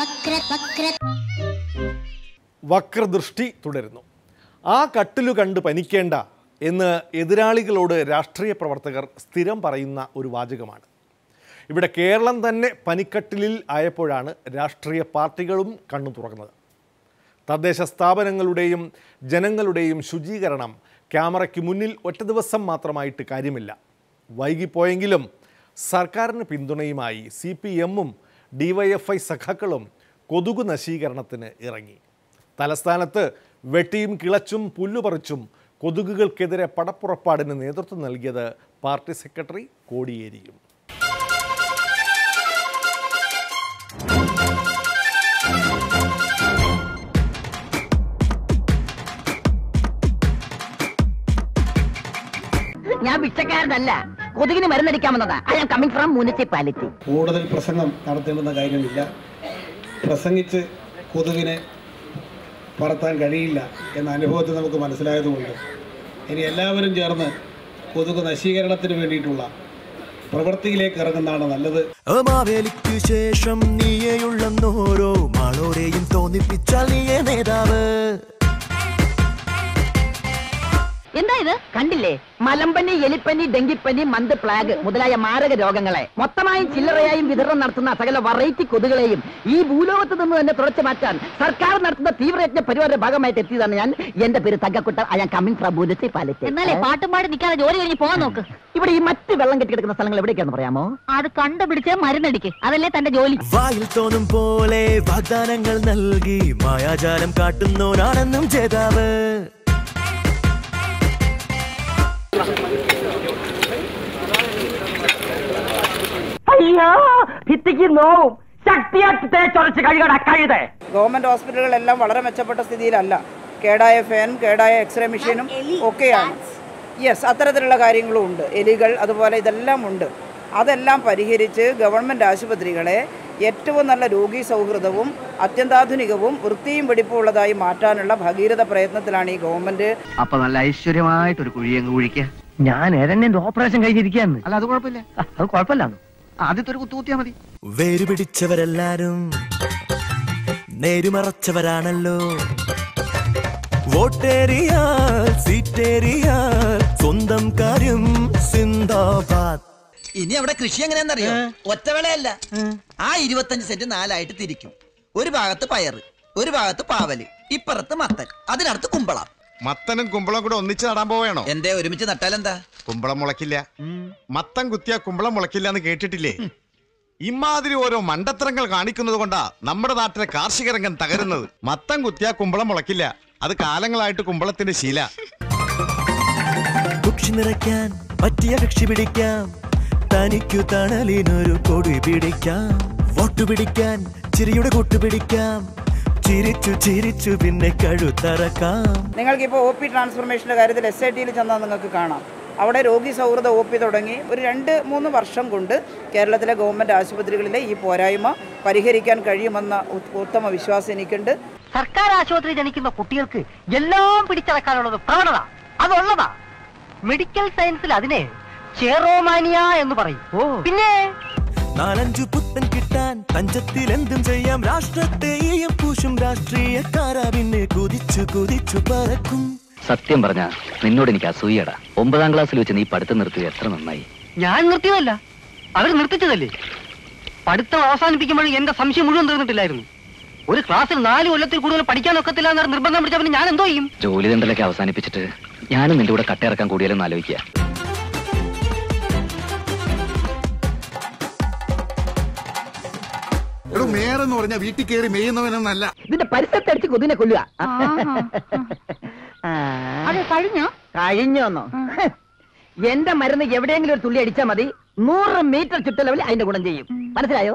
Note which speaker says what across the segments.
Speaker 1: വക്ര വക്ര.
Speaker 2: വക്രദൃഷ്ടി തുടരുന്നു. ആ കട്ടിലു കണ്ട് പനിക്കേണ്ട എന്ന് എതിരാളികളോട് രാഷ്ട്രീയ പ്രവർത്തകർ സ്ഥിരം പറയുന്ന ഒരു വാചകമാണ്. ഇവിടെ കേരളം തന്നെ പനിക്കട്ടിലിൽ ആയപ്പോഴാണ് രാഷ്ട്രീയ പാർട്ടികളും കണ്ണു തുറക്കുന്നത് തദ്ദേശ സ്ഥാപനങ്ങളുടെയും ജനങ്ങളുടെയും ശുചീകരണം ക്യാമറയ്ക്ക് മുന്നിൽ ഒറ്റ ദിവസം മാത്രമായിട്ട് കാര്യമില്ല. വൈകിപ്പോയെങ്കിലും സർക്കാരിന് പിന്തുണയുമായി സി പി എമ്മും ഡിവൈഎഫ്ഐ സഖാക്കളും കൊതുകു നശീകരണത്തിന് ഇറങ്ങി. തലസ്ഥാനത്ത് വെട്ടിയും കിളച്ചും പുല്ലുപറിച്ചും കൊതുകുകൾക്കെതിരെ പടപ്പുറപ്പാടിന് നേതൃത്വം നൽകിയത് പാർട്ടി സെക്രട്ടറി കോടിയേരിയും.
Speaker 3: ഞാൻ ഭിക്ഷക്കാരനല്ല. കൊതുകിന് മരുന്നടിക്കാമെന്നതാ. I am coming from municipality
Speaker 4: കൂടുതൽ പ്രസംഗം നടത്തേണ്ടുന്ന കാര്യമില്ല. പ്രസംഗിച്ച് കൊതുകിനെ പറത്താൻ കഴിയില്ല എന്ന അനുഭവത്തിൽ നമുക്ക് മനസ്സിലായതുകൊണ്ട് ഇനി എല്ലാവരും ചേർന്ന് കൊതുക് നശീകരണത്തിന് വേണ്ടിയിട്ടുള്ള പ്രവൃത്തിയിലേക്ക് ഇറങ്ങുന്നതാണ് നല്ലത്.
Speaker 5: മാവേലിക്കു ശേഷം നീയെയുള്ളോരോ മാളോരെയും തോന്നിപ്പിച്ചാൽ നീയേ നേതാവ്.
Speaker 3: എന്താ ഇത്? കണ്ടില്ലേ? മലമ്പനി എലിപ്പനി ഡെങ്കിപ്പനി മന്ത് പ്ലാഗ് മുതലായ മാരക രോഗങ്ങളെ. മൊത്തമായും ചില്ലറയായും വിതരണം നടത്തുന്ന സകല വെറൈറ്റി കൊതുകളെയും ഈ ഭൂലോകത്ത് നിന്ന് തന്നെ തുടച്ചു മാറ്റാൻ സർക്കാർ നടത്തുന്ന തീവ്രയജ്ഞ പരിപാടിയുടെ ഭാഗമായിട്ട് എത്തിയതാണ് ഞാൻ. എന്റെ പേര് Thankakutta I am coming from municipality
Speaker 6: എന്നാലേ പാട്ടും പാടി നിൽക്കാതെ ജോലി കഴിഞ്ഞ് പോകാൻ നോക്ക്.
Speaker 3: ഇവിടെ ഈ മറ്റ് വെള്ളം കെട്ടിക്കിടക്കുന്ന സ്ഥലങ്ങൾ എവിടേക്കാന്ന് പറയാമോ?
Speaker 6: അത് കണ്ടുപിടിച്ച് മരുന്നടിക്ക്. അതല്ലേ തന്റെ ജോലി.
Speaker 5: വായിൽ തോന്നും പോലെ വാഗ്ദാനങ്ങൾ നൽകി മായാജാലം കാട്ടുന്നോരാണെന്നും ജേതാവ്.
Speaker 3: ഭിത്തിക്ക് നോവും ശക്തിയാക്കി തേച്ചൊരച്ച് കഴുകട കഴുതേ
Speaker 7: ഗവൺമെന്റ് ഹോസ്പിറ്റലുകളെല്ലാം വളരെ മെച്ചപ്പെട്ട സ്ഥിതിയിലല്ല. കേടായ ഫാനും കേടായ എക്സ്റേ മെഷീനും ഒക്കെയാണ്. യെസ് അത്തരത്തിലുള്ള കാര്യങ്ങളും ഉണ്ട്. എലികൾ അതുപോലെ ഇതെല്ലാം ഉണ്ട്. അതെല്ലാം പരിഹരിച്ച് ഗവൺമെന്റ് ആശുപത്രികളെ ഏറ്റവും നല്ല രോഗി സൗഹൃദവും അത്യന്താധുനികവും വൃത്തിയും വെടിപ്പുള്ളതായി മാറ്റാനുള്ള ഭഗീരഥ പ്രയത്നത്തിലാണ് ഈ ഗവൺമെന്റ്.
Speaker 8: അപ്പൊ നല്ല ഐശ്വര്യമായിട്ടൊരു കുഴിയങ്ങ് കുഴിക്കുക.
Speaker 3: ഞാൻ ഏതെന്നെ ഓപ്പറേഷൻ കഴിഞ്ഞിരിക്കുകയാണ്
Speaker 8: അല്ല അത് കുഴപ്പമില്ല.
Speaker 3: അത് കുഴപ്പമില്ല
Speaker 8: ആദ്യത്തെ ഒരു കുത്തു കുത്തിയാ മതി.
Speaker 5: വേര് പിടിച്ചവരെല്ലാരും നേരുമറച്ചവരാണല്ലോ. വോട്ടേറിയാൽ സീറ്റേറിയാൽ സ്വന്തം കാര്യം സിന്ദാബാദ്.
Speaker 9: ഇനി അവിടെ കൃഷി എങ്ങനെയാണെന്നറിയോ? ഒറ്റവേളയല്ല ആ ഇരുപത്തഞ്ച് സെന്റ് നാലായിട്ട് തിരിക്കും. ഒരു ഭാഗത്ത് പയറ് ഒരു ഭാഗത്ത് പാവൽ ഇപ്പുറത്ത് മത്തൻ അതിനടുത്ത് കുമ്പളം.
Speaker 10: മത്തനും കുമ്പളം കൂടെ ഒന്നിച്ച് നടാൻ പോവേണോ?
Speaker 9: എന്തേ ഒരുമിച്ച് നട്ടാലെന്താ?
Speaker 10: കുമ്പളം മുളക്കില്ല മത്തൻ കുത്തിയ കുമ്പളം മുളക്കില്ല എന്ന് കേട്ടിട്ടില്ലേ? ഇമാതിരി ഓരോ മണ്ടത്തരങ്ങൾ കാണിക്കുന്നത് കൊണ്ടാ നമ്മുടെ നാട്ടിലെ കാർഷിക രംഗം തകരുന്നത്. മത്തം കുത്തിയ കുമ്പളം മുളക്കില്ല അത് കാലങ്ങളായിട്ട് കുമ്പളത്തിന്റെ ശീല.
Speaker 5: കുക്ഷി നിറയ്ക്കാൻ പറ്റിയ കക്ഷി പിടിക്കാം. തനിക്കു തണലിനൊരു കൊടി പിടിക്കാം. വോട്ടു പിടിക്കാൻ ചിരിയുടെ കൊട്ടു പിടിക്കാം. ചിരിച്ചു ചിരിച്ചു പിന്നെ കഴുത്തറക്കാം.
Speaker 7: നിങ്ങൾക്കിപ്പോൾ ഒ പി ട്രാൻസ്ഫോർമേഷന്റെ കാര്യത്തിൽ എസ് ഐ ടിയിൽ ചെന്നാൽ നിങ്ങൾക്ക് കാണാം. അവിടെ രോഗി സൗഹൃദ ഒ പി തുടങ്ങി ഒരു രണ്ട് മൂന്ന് വർഷം കൊണ്ട് കേരളത്തിലെ ഗവൺമെന്റ് ആശുപത്രികളിലെ ഈ പോരായ്മ പരിഹരിക്കാൻ കഴിയുമെന്ന ഉത്തമ വിശ്വാസം എനിക്കുണ്ട്.
Speaker 3: സർക്കാർ ആശുപത്രി ജനിക്കുന്ന കുട്ടികൾക്ക് എല്ലാം പിടിച്ചടക്കാനുള്ളത് പ്രവണത അതുള്ളതാ. മെഡിക്കൽ സയൻസിൽ അതിനെ ചേറോമാനിയ എന്ന് പറയും. പിന്നെ?
Speaker 5: നാലഞ്ചു പുത്തൻ കിട്ടാൻ തഞ്ചത്തിൽ എന്തും ചെയ്യാം രാഷ്ട്രത്തെയും പൂശും രാഷ്ട്രീയക്കാരാ പിന്നെ കുതിച്ചു കുതിച്ചു പറക്കും.
Speaker 8: സത്യം പറഞ്ഞ നിന്നോട് എനിക്ക് അസൂയടാ. ഒമ്പതാം ക്ലാസ്സിൽ വെച്ച് നീ പഠിത്തം നിർത്തിയത് എത്ര നന്നായി.
Speaker 3: ഞാൻ നിർത്തിയതല്ല. അവർ നിർത്തിച്ചതല്ലേ? പഠിത്തം അവസാനിപ്പിക്കുമ്പോഴും എന്റെ സംശയം മുഴുവൻ തീർന്നിട്ടില്ലായിരുന്നു. ഒരു ക്ലാസ്സിൽ നാല് കൊല്ലത്തിൽ കൂടുതൽ പഠിക്കാൻ ഒക്കത്തില്ല എന്നൊരു നിർബന്ധം പിടിച്ച പിന്നെ ഞാൻ എന്തോ ചെയ്യും?
Speaker 8: ജോലി തണ്ടലൊക്കെ അവസാനിപ്പിച്ചിട്ട് ഞാനും നിന്റെ കൂടെ കട്ടയിറക്കാൻ കൂടിയാലെന്ന് ആലോചിക്കുക
Speaker 10: മേരെന്ന് പറഞ്ഞ വീട്ടിൽ കയറി മേയുന്നവനെന്നല്ല.
Speaker 3: ഇതിന്റെ പരിസരത്തടിച്ച് കൊതിനെ കൊല്ലുക.
Speaker 6: അത് കഴിഞ്ഞോ?
Speaker 3: കഴിഞ്ഞോന്നോ? എന്റെ മരുന്ന് എവിടെയെങ്കിലും ഒരു തുള്ളി അടിച്ചാൽ മതി. നൂറ് മീറ്റർ ചുറ്റളവിൽ അതിന്റെ ഗുണം ചെയ്യും. മനസ്സിലായോ?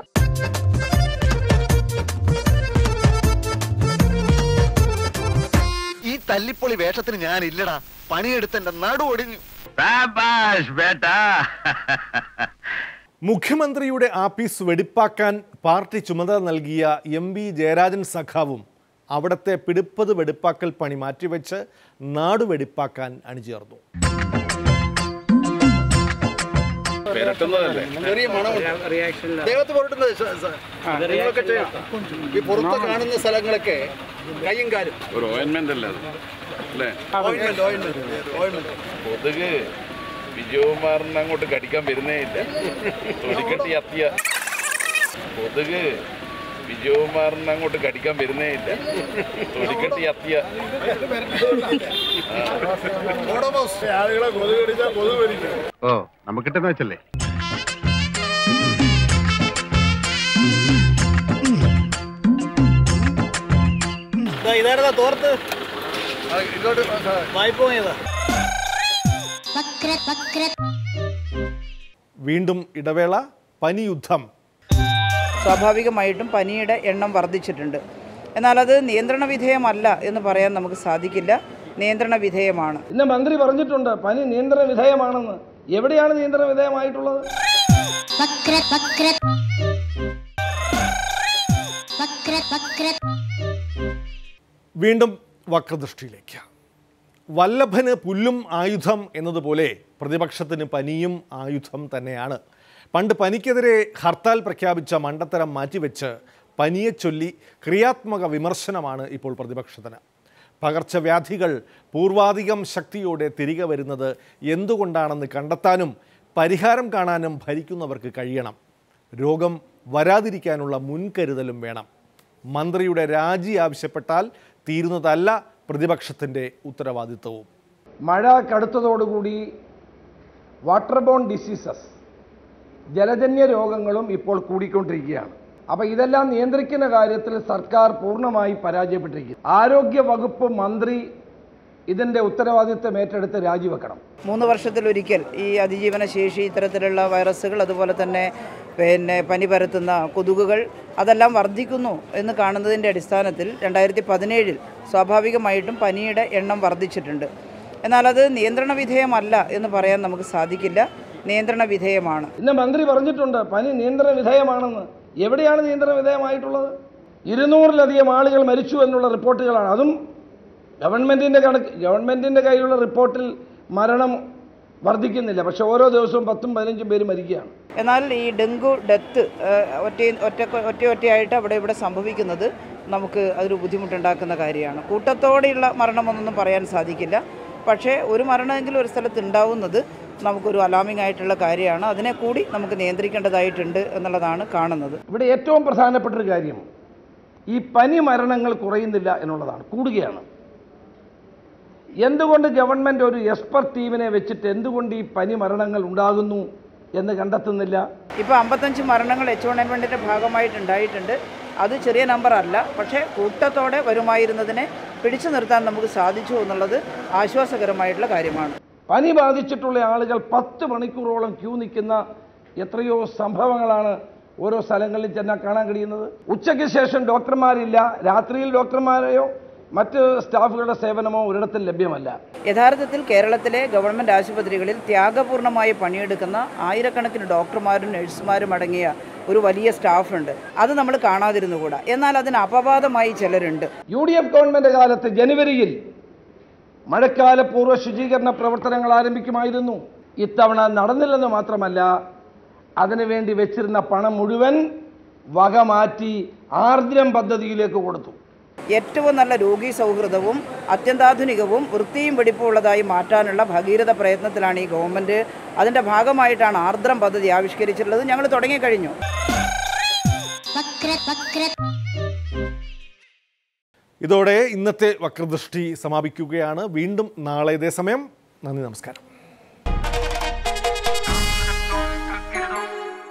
Speaker 10: ഈ തല്ലിപ്പൊളി വേഷത്തിന് ഞാൻ ഇല്ലടാ പണിയെടുത്തെന്റെ നടു ഒടിഞ്ഞു.
Speaker 2: മുഖ്യമന്ത്രിയുടെ ആപ്പീസ് വെടിപ്പാക്കാൻ പാർട്ടി ചുമതല നൽകിയ എം വി ജയരാജൻ സഖാവും അവിടത്തെ പിടിപ്പത് വെടിപ്പാക്കൽ പണി മാറ്റിവെച്ച് നാട് വെടിപ്പാക്കാൻ അണിചേർന്നു.
Speaker 11: ഈ പുറത്ത് കാണുന്ന സ്ഥലങ്ങളൊക്കെ കയ്യും കാലും.
Speaker 1: ഒരു ഓയിൻമെന്റ് അല്ലേ അത്? അല്ലേ?
Speaker 11: ഓയിൻമെന്റ് ഓയിൻമെന്റ് ഓയിൻമെന്റ്
Speaker 1: കൊതുക് വിജയകുമാറിനെ അങ്ങോട്ട് കടിക്കാൻ വരുന്നേ ഇല്ല. തൊടിക്കട്ടി അത്തിയ. കൊതുക് വിജയകുമാറിനെ അങ്ങോട്ട് കടിക്കാൻ വരുന്നേ ഇല്ല. തൊടിക്കട്ടി അത്തിയ.
Speaker 11: ആളുകളെ കൊതുക് കടിച്ചാൽ കൊതുക് വരിക്കും
Speaker 10: ഓ നമുക്ക് കിട്ടുന്ന വെച്ചല്ലേ
Speaker 11: ഇതായിരുന്നാ തോർത്ത്? ഇങ്ങോട്ട് വായ്പ പോയതാ
Speaker 2: വീണ്ടും ഇടവേള പനിയുദ്ധം.
Speaker 7: സ്വാഭാവികമായിട്ടും പനിയുടെ എണ്ണം വർദ്ധിച്ചിട്ടുണ്ട്. എന്നാൽ അത് നിയന്ത്രണ വിധേയമല്ല എന്ന് പറയാൻ നമുക്ക് സാധിക്കില്ല. നിയന്ത്രണ വിധേയമാണ്.
Speaker 12: ഇന്ന് മന്ത്രി പറഞ്ഞിട്ടുണ്ട് പനി നിയന്ത്രണ വിധേയമാണെന്ന്. എവിടെയാണ് നിയന്ത്രണ വിധേയമായിട്ടുള്ളത്?
Speaker 2: വീണ്ടും വക്രദൃഷ്ടിയിലേക്ക്. വല്ലഭന് പുല്ലും ആയുധം എന്നതുപോലെ പ്രതിപക്ഷത്തിന് പനിയും ആയുധം തന്നെയാണ്. പണ്ട് പനിക്കെതിരെ ഹർത്താൽ പ്രഖ്യാപിച്ച മണ്ടത്തരം മാറ്റിവെച്ച് പനിയെ ചൊല്ലി ക്രിയാത്മക വിമർശനമാണ് ഇപ്പോൾ പ്രതിപക്ഷത്തിന്. പകർച്ചവ്യാധികൾ പൂർവാധികം ശക്തിയോടെ തിരികെ വരുന്നത് എന്തുകൊണ്ടാണെന്ന് കണ്ടെത്താനും പരിഹാരം കാണാനും ഭരിക്കുന്നവർക്ക് കഴിയണം. രോഗം വരാതിരിക്കാനുള്ള മുൻകരുതലും വേണം. മന്ത്രിയുടെ രാജി ആവശ്യപ്പെട്ടാൽ തീരുന്നതല്ല പ്രതിപക്ഷത്തിന്റെ ഉത്തരവാദിത്വവും.
Speaker 12: മഴ കടുത്തതോടുകൂടി വാട്ടർ ബോൺ ഡിസീസസ് ജലജന്യ രോഗങ്ങളും ഇപ്പോൾ കൂടിക്കൊണ്ടിരിക്കുകയാണ്. അപ്പോൾ ഇതെല്ലാം നിയന്ത്രിക്കുന്ന കാര്യത്തിൽ സർക്കാർ പൂർണമായി പരാജയപ്പെട്ടിരിക്കുന്നു. ആരോഗ്യ വകുപ്പ് മന്ത്രി ഇതിന്റെ ഉത്തരവാദിത്വം ഏറ്റെടുത്ത് രാജിവെക്കണം.
Speaker 7: മൂന്ന് വർഷത്തിലൊരിക്കൽ ഈ അതിജീവന ശേഷി ഇത്തരത്തിലുള്ള വൈറസുകൾ അതുപോലെ തന്നെ പിന്നെ പനി പരത്തുന്ന കൊതുകുകൾ അതെല്ലാം വർദ്ധിക്കുന്നു എന്ന് കാണുന്നതിന്റെ അടിസ്ഥാനത്തിൽ രണ്ടായിരത്തി പതിനേഴിൽ സ്വാഭാവികമായിട്ടും പനിയുടെ എണ്ണം വർദ്ധിച്ചിട്ടുണ്ട്. എന്നാൽ അത് നിയന്ത്രണ വിധേയമല്ല എന്ന് പറയാൻ നമുക്ക് സാധിക്കില്ല. നിയന്ത്രണ വിധേയമാണ്.
Speaker 12: ഇന്ന് മന്ത്രി പറഞ്ഞിട്ടുണ്ട് പനി നിയന്ത്രണ വിധേയമാണെന്ന്. എവിടെയാണ് നിയന്ത്രണ വിധേയമായിട്ടുള്ളത്? ഇരുന്നൂറിലധികം ആളുകൾ മരിച്ചു എന്നുള്ള റിപ്പോർട്ടുകളാണ്. അതും ഗവൺമെന്റിന്റെ കണക്ക് ഗവൺമെന്റിന്റെ കയ്യിലുള്ള റിപ്പോർട്ടിൽ മരണം വർദ്ധിക്കുന്നില്ല. പക്ഷെ ഓരോ ദിവസവും പത്തും പതിനഞ്ചും പേര് മരിക്കുകയാണ്.
Speaker 7: എന്നാൽ ഈ ഡെങ്കു ഡെത്ത് ഒറ്റ ഒറ്റ ഒറ്റ ഒറ്റയായിട്ട് അവിടെ ഇവിടെ സംഭവിക്കുന്നത് നമുക്ക് അതൊരു ബുദ്ധിമുട്ടുണ്ടാക്കുന്ന കാര്യമാണ്. കൂട്ടത്തോടെയുള്ള മരണമൊന്നും പറയാൻ സാധിക്കില്ല. പക്ഷേ ഒരു മരണമെങ്കിലും ഒരു സ്ഥലത്ത് ഉണ്ടാവുന്നത് നമുക്കൊരു അലാമിംഗ് ആയിട്ടുള്ള കാര്യമാണ്. അതിനെ കൂടി നമുക്ക് നിയന്ത്രിക്കേണ്ടതായിട്ടുണ്ട് എന്നുള്ളതാണ് കാണുന്നത്.
Speaker 12: ഇവിടെ ഏറ്റവും പ്രധാനപ്പെട്ട ഒരു കാര്യം ഈ പനി മരണങ്ങൾ കുറയുന്നില്ല എന്നുള്ളതാണ്. കൂടുകയാണ്. എന്തുകൊണ്ട് ഗവൺമെന്റ് ഒരു എക്സ്പെർട്ട് ടീമിനെ വെച്ചിട്ട് എന്തുകൊണ്ട് ഈ പനി മരണങ്ങൾ ഉണ്ടാകുന്നു എന്ന് കണ്ടെത്തുന്നില്ല?
Speaker 7: ഇപ്പോൾ അമ്പത്തഞ്ച് മരണങ്ങൾ എച്ച് വൺ എൻ വണ്ണിന്റെ ഭാഗമായിട്ടുണ്ടായിട്ടുണ്ട് അത് ചെറിയ നമ്പർ അല്ല. പക്ഷേ കൂട്ടത്തോടെ വരുമായിരുന്നതിനെ പിടിച്ചു നിർത്താൻ നമുക്ക് സാധിച്ചു എന്നുള്ളത് ആശ്വാസകരമായിട്ടുള്ള കാര്യമാണ്.
Speaker 12: പനി ബാധിച്ചിട്ടുള്ള ആളുകൾ പത്ത് മണിക്കൂറോളം ക്യൂ നിൽക്കുന്ന എത്രയോ സംഭവങ്ങളാണ് ഓരോ സ്ഥലങ്ങളിൽ ചെന്നാൽ കാണാൻ കഴിയുന്നത്. ഉച്ചയ്ക്ക് ശേഷം ഡോക്ടർമാരില്ല. രാത്രിയിൽ ഡോക്ടർമാരെയോ മറ്റ് സ്റ്റാഫുകളുടെ സേവനമോ ഒരിടത്തും ലഭ്യമല്ല.
Speaker 7: യഥാർത്ഥത്തിൽ കേരളത്തിലെ ഗവൺമെന്റ് ആശുപത്രികളിൽ ത്യാഗപൂർണമായി പണിയെടുക്കുന്ന ആയിരക്കണക്കിന് ഡോക്ടർമാരും നഴ്സുമാരും അടങ്ങിയ ഒരു വലിയ സ്റ്റാഫുണ്ട്. അത് നമ്മൾ കാണാതിരുന്നുകൂടാ എന്നാൽ അതിന് അപവാദമായി ചിലരുണ്ട്.
Speaker 12: യു ഡി എഫ് ഗവൺമെന്റ് കാലത്ത് ജനുവരിയിൽ മഴക്കാല പൂർവ ശുചീകരണ പ്രവർത്തനങ്ങൾ ആരംഭിക്കുമായിരുന്നു. ഇത്തവണ നടന്നില്ലെന്ന് മാത്രമല്ല അതിനുവേണ്ടി വെച്ചിരുന്ന പണം മുഴുവൻ വകമാറ്റി ആർദ്രം പദ്ധതിയിലേക്ക് കൊടുത്തു.
Speaker 7: ഏറ്റവും നല്ല രോഗീ സൗഹൃദവും അത്യന്താധുനികവും വൃത്തിയും വെടിപ്പുള്ളതായി മാറ്റാനുള്ള ഭഗീരഥ പ്രയത്നത്തിലാണ് ഈ ഗവൺമെന്റ് അതിന്റെ ഭാഗമായിട്ടാണ് ആർദ്രം പദ്ധതി ആവിഷ്കരിച്ചിട്ടുള്ളത്. ഞങ്ങൾ തുടങ്ങിക്കഴിഞ്ഞു.
Speaker 2: ഇതോടെ ഇന്നത്തെ വക്രദൃഷ്ടി സമാപിക്കുകയാണ്. വീണ്ടും നാളെ ഇതേ സമയം. നന്ദി നമസ്കാരം.